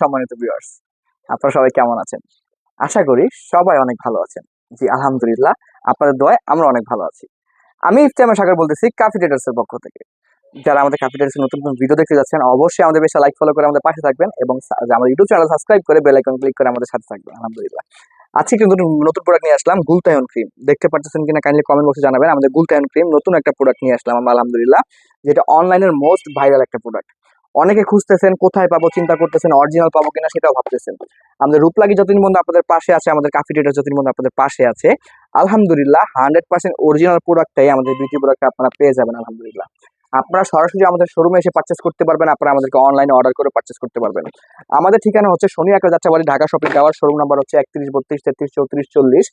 সম্মানিত ভিউয়ার্স আপনারা সবাই কেমন আছেন? আশা করি সবাই অনেক ভালো আছেন। জি, আলহামদুলিল্লাহ, আপনাদের দোয়ায় আমরা অনেক ভালো আছি। আমি ইফতেমা সাগর বলতেছি কাফি এর পক্ষ থেকে। যারা আমাদের কাফি নতুন নতুন ভিডিও দেখতে যাচ্ছেন, অবশ্যই আমাদের বেশি লাইক ফলো করে আমাদের পাশে থাকবেন এবং আমাদের ইউটিউব চ্যানেল সাবস্ক্রাইব করে বেল আইকন ক্লিক করে আমাদের সাথে থাকবেন। আলহামদুলিল্লাহ। আজকে কিন্তু নতুন প্রোডাক্ট নিয়ে আসলাম, গুলতায়ন ক্রিম দেখতে পাচ্ছেন কিনা কাইন্ডলি কমেন্ট বক্সে জানাবেন। আমাদের গুলতায়ন ক্রিম নতুন একটা প্রোডাক্ট নিয়ে আসলাম আমরা, আলহামদুলিল্লাহ, যেটা অনলাইনের মোস্ট ভাইরাল একটা প্রোডাক্ট অনেকে খুঁজতেছেন, কোথায় পাবো, চিন্তা করতেছেন অরিজিনাল পাবো কিনা সেটাও ভাবতেছেন। আমাদের রূপলাগি যতদিন বন্ধু আপনাদের পাশে আছে, আমাদের কাফি ট্রেডার যতদিন বন্ধু আপনাদের পাশে আছে। আলহামদুলিল্লাহ হান্ড্রেড পার্সেন্ট অরিজিনাল প্রোডাক্টটাই আমাদের বিউটি প্রোডাক্ট আপনারা পেয়ে যাবেন, আলহামদুলিল্লাহ। আপনারা সরাসরি আমাদের শোরুমে এসে পারচেস করতে পারবেন, আপনারা আমাদেরকে অনলাইনে অর্ডার করে পারচেস করতে পারবেন। আমাদের ঠিকানা হচ্ছে শনি একটা Jatrabari, Dhaka shopping tower showroom number হচ্ছে একত্রিশ, বত্রিশ, তেত্রিশ, চৌত্রিশ, চল্লিশ।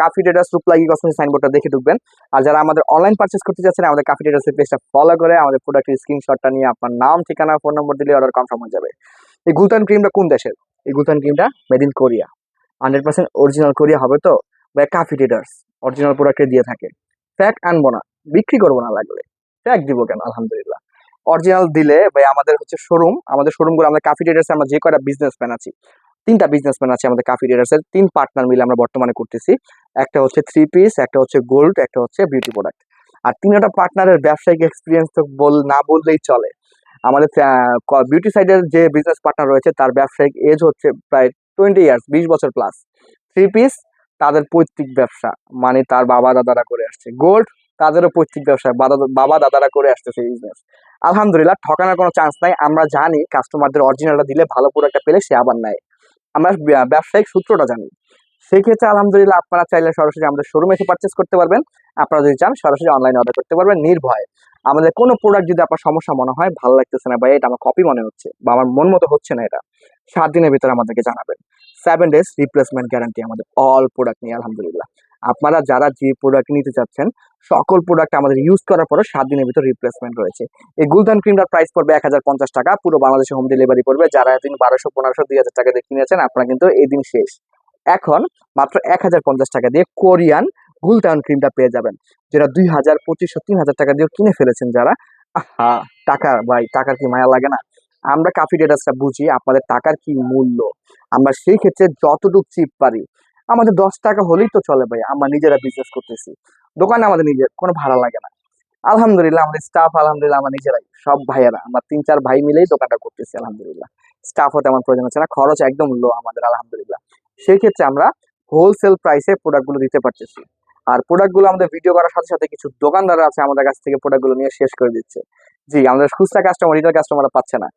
কাফি ট্রেডার্স রূপলাগি কসমেটিক সাইনবোর্ডটা দেখে ঢুকবেন। আর যারা আমাদের অনলাইন পারচেস করতে যাচ্ছেন, আমাদের কাফি ট্রেডার্সের পেজটা ফলো করে আমাদের প্রোডাক্টের স্ক্রিনশটটা নিয়ে আপনার নাম, ঠিকানা ফোন নম্বর দিলে অর্ডার কনফার্ম হয়ে যাবে। এই গুলতান ক্রিমটা কোন দেশের? এই গুলতান ক্রিমটা made in Korea hundred percent original Korea হবে তো? বা কাফি ট্রেডার্স অরিজিনাল প্রোডাক্টে দিয়ে থাকে। ফ্যাক আনব না বিক্রি করব না লাগলে। ফ্যাক দিব কেন? আলহামদুলিল্লাহ। অরিজিনাল দিলে ভাই আমাদের হচ্ছে শোরুম আমাদের শোরুমগুলো আমরা কাফি ট্রেডার্সে আমরা যে কয়টা বিজনেসম্যান আছি তিনটা বিজনেসম্যান আছে আমাদের কাফি ট্রেডার্সের তিন পার্টনার মিলে আমরা বর্তমানে করতেছি। একটা হচ্ছে থ্রি পিস একটা হচ্ছে গোল্ড একটা হচ্ছে বিউটি প্রোডাক্ট আর তিনটা পার্টনারের ব্যবসায়িক এক্সপিরিয়েন্স তো বল না বললেই চলে। আমাদের বিউটি সাইডের যে বিজনেস পার্টনার রয়েছে, তার ব্যবসায়িক এজ হচ্ছে প্রায় টোয়েন্টি ইয়ার্স বিশ বছর প্লাস থ্রি পিস তাদের পৈতৃক ব্যবসা মানে তার বাবা দাদারা করে আসছে। গোল্ড তাদেরও পৈতৃক ব্যবসা বাবা- দাদারা করে আসতেছে বিজনেস আলহামদুলিল্লাহ, ঠকানোর কোনো চান্স নাই। আমরা জানি কাস্টমারদের অরিজিনালটা দিলে ভালো প্রোডাক্টটা পেলে সে আবার নেয়। আমরা ব্যবসায়িক সূত্রটা জানি। সেক্ষেত্রে আলহামদুলিল্লাহ আপনারা চাইলে সরাসরি আমাদের শোরুমে এসে পারচেস করতে পারবেন। আপনারা যদি চান, সরাসরি অনলাইনে অর্ডার করতে পারবেন নির্ভয়। আমাদের কোনো প্রোডাক্ট যদি আপনার সমস্যা মনে হয়, ভালো লাগতেছে না বা এটা আমার কপি মনে হচ্ছে বা আমার মন মতো হচ্ছে না এটা, সাত দিনের ভিতরে আমাদেরকে জানাবেন। সেভেন ডেজ রিপ্লেসমেন্ট গ্যারান্টি আমাদের অল প্রোডাক্ট নিয়ে, আলহামদুলিল্লাহ। আপনারা যারা যে প্রোডাক্ট নিতে চাচ্ছেন, সকল প্রোডাক্ট আমাদের ইউজ করার পরে সাত দিনের ভিতর রিপ্লেসমেন্ট রয়েছে। এই গুলদান ক্রিমটার প্রাইস পড়বে এক হাজার পঞ্চাশ টাকা, পুরো বাংলাদেশে হোম ডেলিভারি পড়বে যারা এদিন বারোশো, পনেরোশো, দুই হাজার টাকা দিয়ে কিনেছেন, আপনারা কিন্তু এই দিন শেষ। এখন মাত্র এক হাজার পঞ্চাশ টাকা দিয়ে কোরিয়ান গুলটান ক্রিমটা পেয়ে যাবেন, যেটা দুই হাজার, পঁচিশশো, তিন হাজার টাকা দিয়ে কিনে ফেলেছেন যারা। আহা, টাকা ভাই, টাকার কি মায়া লাগে না? আমরা কাফি ডেটাসটা বুঝি আপনাদের টাকার কি মূল্য। আমরা সেই ক্ষেত্রে যতটুকু চিপ পারি আমাদের দশ টাকা হলেই তো চলে ভাই, আমরা নিজেরা বিজনেস করতেছি। দোকানে আমাদের নিজের কোনো ভাড়া লাগে না। আলহামদুলিল্লাহ, আমাদের স্টাফ আলহামদুলিল্লাহ আমরা নিজেরাই, সব ভাইয়েরা, আমরা তিন চার ভাই মিলেই দোকানটা করতেছি আলহামদুলিল্লাহ। স্টাফও তেমন প্রয়োজন হচ্ছে না, খরচ একদম লো আমাদের আলহামদুলিল্লাহ। সেই ক্ষেত্রে আমরা হোলসেল প্রাইসে প্রোডাক্টগুলো দিতে পারতেছি। আর প্রোডাক্টগুলো আমাদের ভিডিও করার সাথে সাথে কিছু দোকানদার আছে আমাদের কাছ থেকে প্রোডাক্টগুলো নিয়ে শেষ করে দিচ্ছে। জি, আমাদের খুচরা কাস্টমার রিটেল কাস্টমাররা পাচ্ছে না।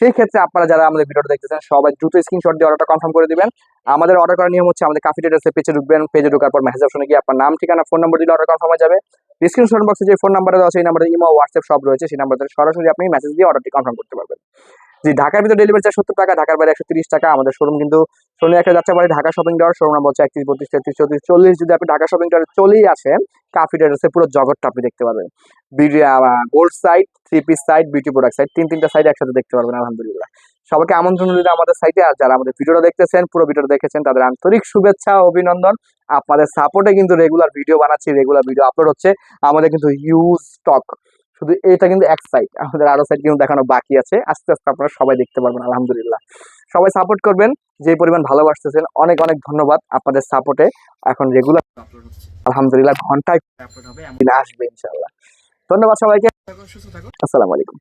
সেই ক্ষেত্রে আপনারা যারা আমাদের ভিডিওটা দেখতেছেন, সবাই দ্রুত স্ক্রিনশট দিয়ে অর্ডারটা কনফার্ম করে দিবেন। আমাদের অর্ডার করার নিয়ম হচ্ছে আমাদের কাফি ডেটাসে পেজে ঢুকবেন পেজে ঢোকার পর মেসেজ অপশনে গিয়ে আপনার নাম, ঠিকানা ফোন নম্বর দিলে অর্ডার কনফার্ম হয়ে যাবে। ডিসক্রিপশন বক্সে যে ফোন নাম্বার দেওয়া আছে, এই নাম্বারে ইমো হোয়াটসঅ্যাপ সব রয়েছে, সেই নাম্বার সরাসরি আপনি মেসেজ দিয়ে অর্ডারটি কনফার্ম করতে পারবেন। জি, ঢাকার ভিতরে ডেলিভারি চার্জ সত্তর টাকা, ঢাকার বাইরে একশো তিরিশ টাকা। আমাদের শোরুম কিন্তু শনি একটা যাচ্ছে বাড়ি Dhaka shopping tower showroom number হচ্ছে একত্রিশ, বত্রিশ, তেত্রিশ, চৌত্রিশ, চল্লিশ। যদি আপনি ঢাকা শপিং টাওয়ারে চলেই আসেন কাফি ট্রেডার্সের পুরো জগৎটা আপনি দেখতে পাবেন। Gold side three piece side beauty product side তিন, তিনটা সাইড একসাথে দেখতে পারবেন, আলহামদুলিল্লাহ। সবাইকে আমন্ত্রণ রইল আমাদের সাইটে আর যারা আমাদের ভিডিওটা দেখতেছেন, পুরো ভিডিওটা দেখেছেন, তাদের আন্তরিক শুভেচ্ছা অভিনন্দন। আপনাদের সাপোর্টে কিন্তু রেগুলার ভিডিও বানাচ্ছি রেগুলার ভিডিও আপলোড হচ্ছে। আমাদের কিন্তু হিউজ স্টক শুধু এটা কিন্তু এক সাইড আমাদের আরও সাইড কিন্তু দেখানো বাকি আছে। আস্তে আস্তে আপনারা সবাই দেখতে পারবেন আলহামদুলিল্লাহ। সবাই সাপোর্ট করবেন যে পরিমাণ ভালোবাসতেছেন অনেক অনেক ধন্যবাদ আপনাদের সাপোর্টে এখন রেগুলার আলহামদুলিল্লাহ ঘন্টায় আপলোড হবে এমন আসবে ইনশাল্লাহ ধন্যবাদ সবাইকে। আসসালামু আলাইকুম।